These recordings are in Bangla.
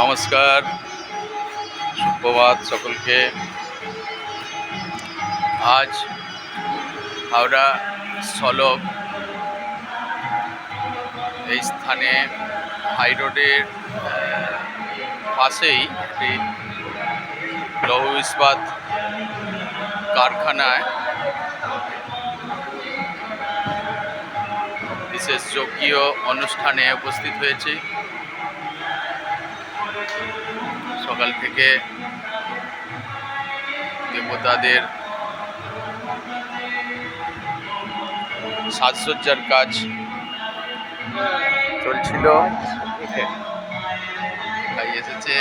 নমস্কার, সুপ্রভাত সকলকে। আজ হাওড়া সলব এই স্থানে হাই রোডের পাশেই একটি লৌহ ইস্পাত কারখানায় বিশেষ যোগীয় অনুষ্ঠানে উপস্থিত হয়েছি। সকাল থেকে দেবতাদের সাজসজ্জার কাজ চলছিল। তাই এসেছে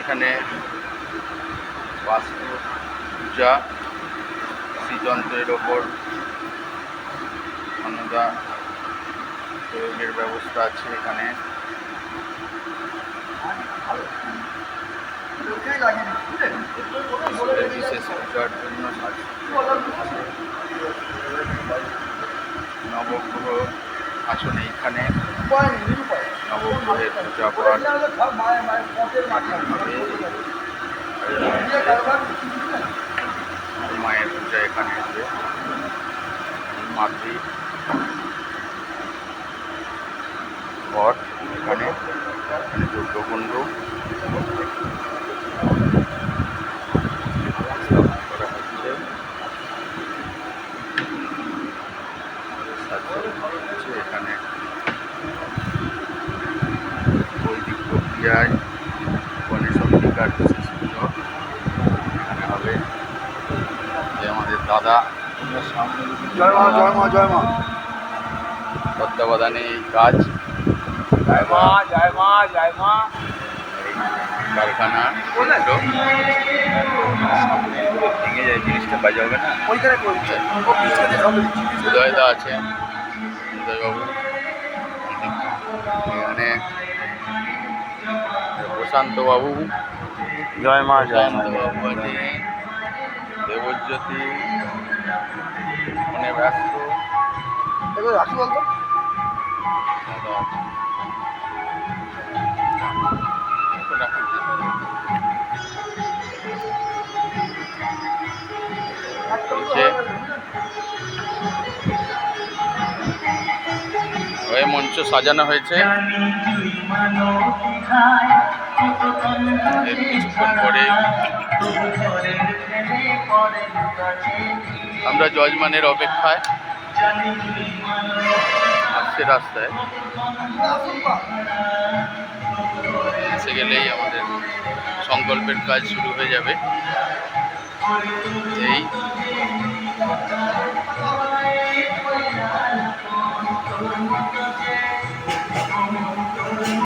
এখানে বাস্তু পূজা, শ্রীযন্ত্রের ওপর অন্নদা প্রয়োগের ব্যবস্থা আছে এখানে। বিশেষ পূজার জন্য নবগ্রহ আসনে এখানে। নবগ্রহের পূজা পাঠ। এখানে হবে মাতৃ। ঘট এখানে। এখানে হচ্ছে এখানে বৈদিক প্রক্রিয়ায় গণেশ অম্বিকার বিশেষ পুজো এখানে হবে যে আমাদের দাদা। জয় মা জয় মা জয় মা। তত্ত্বাবধানে এই কাজ। জয় মা জয় মা জয় মা। কারখানা কেন্দ্র। ভেঙে যায় জিনিসটা বাজে হবে না। উদয়দা। আছে। উদয়বাবু। এখানে প্রশান্ত বাবু জয় মা। প্রশান্ত বাবু আছে। দেবজ্যোতি মনে ব্যস্ত। এবার রাখি বলতো। ওই মঞ্চ সাজানো হয়েছে। এর কিছুক্ষণ পরে আমরা জজমানের অপেক্ষায় আসছে রাস্তায়। এসে গেলেই আমাদের সংকল্পের কাজ শুরু হয়ে যাবে। এই